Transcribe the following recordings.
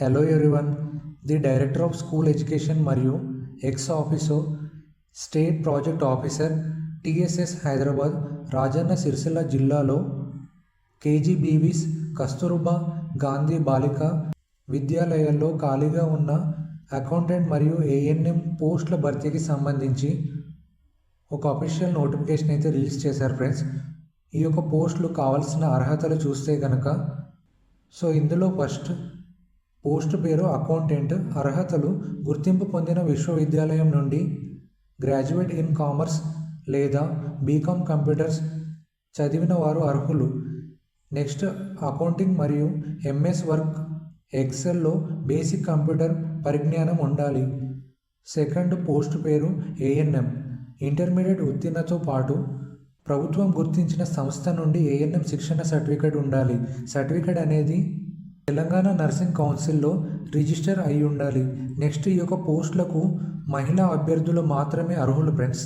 Hello everyone the director of school education మరియు ex officio state project officer TSS Hyderabad Rajanna Sircilla జిల్లాలో KGBVs Kasturba Gandhi బాలిక విద్యాలయాల్లో ఖాళీగా ఉన్న accountant మరియు ఏఎన్ఎం పోస్టుల భర్తీకి సంబంధించి ఒక అఫీషియల్ నోటిఫికేషన్ అయితే రిలీజ్ చేశారు ఫ్రెండ్స్ ఈ యొక్క పోస్టులు కావాల్సిన అర్హతలు చూస్తే కనుక సో ఇందులో ఫస్ట్ పోస్ట్ పేరు అకౌంటెంట్ అర్హతలు గుర్తింపు పొందిన విశ్వవిద్యాలయం నుండి గ్రాడ్యుయేట్ ఇన్ కామర్స్ లేదా బీకామ్ కంప్యూటర్స్ చదివిన వారు అర్హులు. నెక్స్ట్ అకౌంటింగ్ మరియు ఎంఎస్ వర్క్ ఎక్సెల్లో బేసిక్ కంప్యూటర్ పరిజ్ఞానం ఉండాలి. సెకండ్ పోస్ట్ పేరు ఏఎన్ఎం. ఇంటర్మీడియట్ ఉత్తీర్ణతో పాటు ప్రభుత్వం గుర్తించిన సంస్థ నుండి ఏఎన్ఎం శిక్షణ సర్టిఫికేట్ ఉండాలి. సర్టిఫికేట్ అనేది తెలంగాణ నర్సింగ్ కౌన్సిల్లో రిజిస్టర్ అయి ఉండాలి నెక్స్ట్ ఈ యొక్క పోస్టులకు మహిళా అభ్యర్థులు మాత్రమే అర్హులు ఫ్రెండ్స్.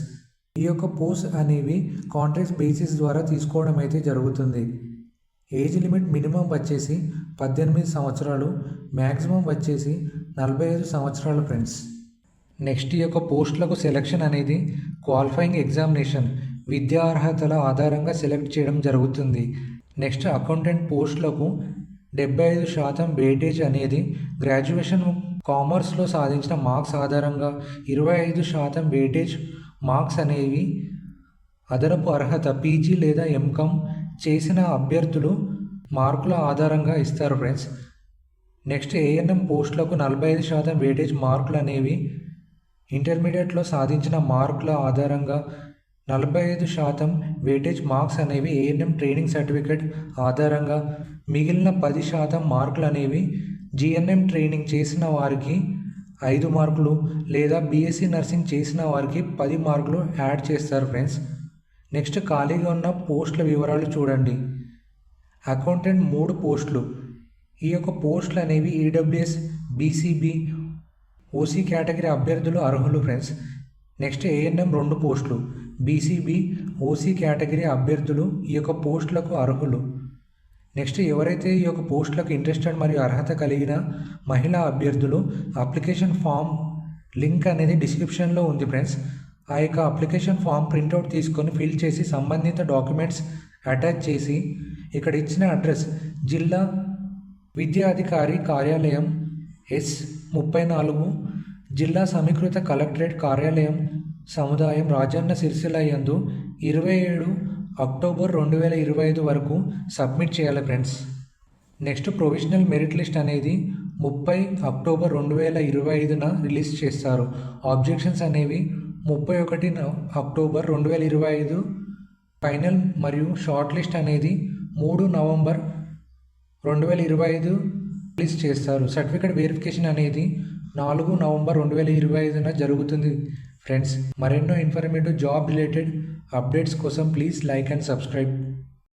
ఈ యొక్క పోస్ట్ అనేవి కాంట్రాక్ట్ బేసిస్ ద్వారా తీసుకోవడం అయితే జరుగుతుంది. ఏజ్ లిమిట్ మినిమం వచ్చేసి పద్దెనిమిది సంవత్సరాలు మ్యాక్సిమం వచ్చేసి నలభై ఐదు సంవత్సరాలు ఫ్రెండ్స్. నెక్స్ట్ ఈ యొక్క పోస్టులకు సెలక్షన్ అనేది క్వాలిఫైయింగ్ ఎగ్జామినేషన్ విద్యా అర్హతల ఆధారంగా సెలెక్ట్ చేయడం జరుగుతుంది. నెక్స్ట్ అకౌంటెంట్ పోస్టులకు డెబ్బై ఐదు శాతం వెయిటేజ్ అనేది గ్రాడ్యుయేషన్ కామర్స్లో సాధించిన మార్క్స్ ఆధారంగా ఇరవై ఐదు శాతం వెయిటేజ్ మార్క్స్ అనేవి అదనపు అర్హత పీజీ లేదా ఎంకామ్ చేసిన అభ్యర్థులు మార్కుల ఆధారంగా ఇస్తారు ఫ్రెండ్స్. నెక్స్ట్ ఏఎన్ఎం పోస్టులకు నలభై ఐదు శాతం వెయిటేజ్ మార్కులు అనేవి ఇంటర్మీడియట్లో సాధించిన మార్కుల ఆధారంగా నలభై ఐదు శాతం వెయిటేజ్ మార్క్స్ అనేవి ఏఎన్ఎం ట్రైనింగ్ సర్టిఫికేట్ ఆధారంగా మిగిలిన పది శాతం మార్కులు అనేవి జిఎన్ఎం ట్రైనింగ్ చేసిన వారికి ఐదు మార్కులు లేదా బీఎస్సీ నర్సింగ్ చేసిన వారికి పది మార్కులు యాడ్ చేస్తారు ఫ్రెండ్స్ నెక్స్ట్ ఖాళీగా ఉన్న పోస్టుల వివరాలు చూడండి. అకౌంటెంట్ మూడు పోస్టులు. ఈ యొక్క పోస్టులు అనేవి ఈడబ్ల్యూఎస్ బీసీబీ ఓసీ కేటగిరీ అభ్యర్థులు అర్హులు ఫ్రెండ్స్ నెక్స్ట్ ఏఎన్ఎం రెండు పోస్టులు. బీసీబీ ఓసీ కేటగిరీ అభ్యర్థులు ఈ యొక్క పోస్టులకు అర్హులు. నెక్స్ట్ ఎవరైతే ఈ యొక్క పోస్టులకు ఇంట్రెస్టెడ్ మరియు అర్హత కలిగిన మహిళా అభ్యర్థులు అప్లికేషన్ ఫామ్ లింక్ అనేది డిస్క్రిప్షన్లో ఉంది ఫ్రెండ్స్. ఆ యొక్క అప్లికేషన్ ఫామ్ ప్రింట్అవుట్ తీసుకొని ఫిల్ చేసి సంబంధిత డాక్యుమెంట్స్ అటాచ్ చేసి ఇక్కడ ఇచ్చిన అడ్రస్ జిల్లా విద్యాధికారి కార్యాలయం ఎస్ ముప్పై నాలుగు జిల్లా సమీకృత కలెక్టరేట్ కార్యాలయం సముదాయం రాజన్న సిరిసిల్ల యందు ఇరవై ఏడు అక్టోబర్ రెండు వేల ఇరవై ఐదు వరకు సబ్మిట్ చేయాలి friends. Next provisional merit list అనేది ముప్పై అక్టోబర్ రెండు వేల ఇరవై ఐదున రిలీజ్ చేస్తారు. ఆబ్జెక్షన్స్ అనేవి ముప్పై ఒకటి అక్టోబర్ రెండు వేల ఇరవై ఐదు ఫైనల్ మరియు షార్ట్ లిస్ట్ అనేది మూడు నవంబర్ రెండు వేల ఇరవై ఐదు రిలీజ్ చేస్తారు. సర్టిఫికేట్ వెరిఫికేషన్ అనేది నాలుగు నవంబర్ రెండు వేల ఇరవై ఐదున జరుగుతుంది. ఫ్రెండ్స్ మరెన్నో ఇన్ఫర్మేటివ్ జాబ్ రిలేటెడ్ అప్డేట్స్ కోసం ప్లీజ్ లైక్ అండ్ సబ్స్క్రైబ్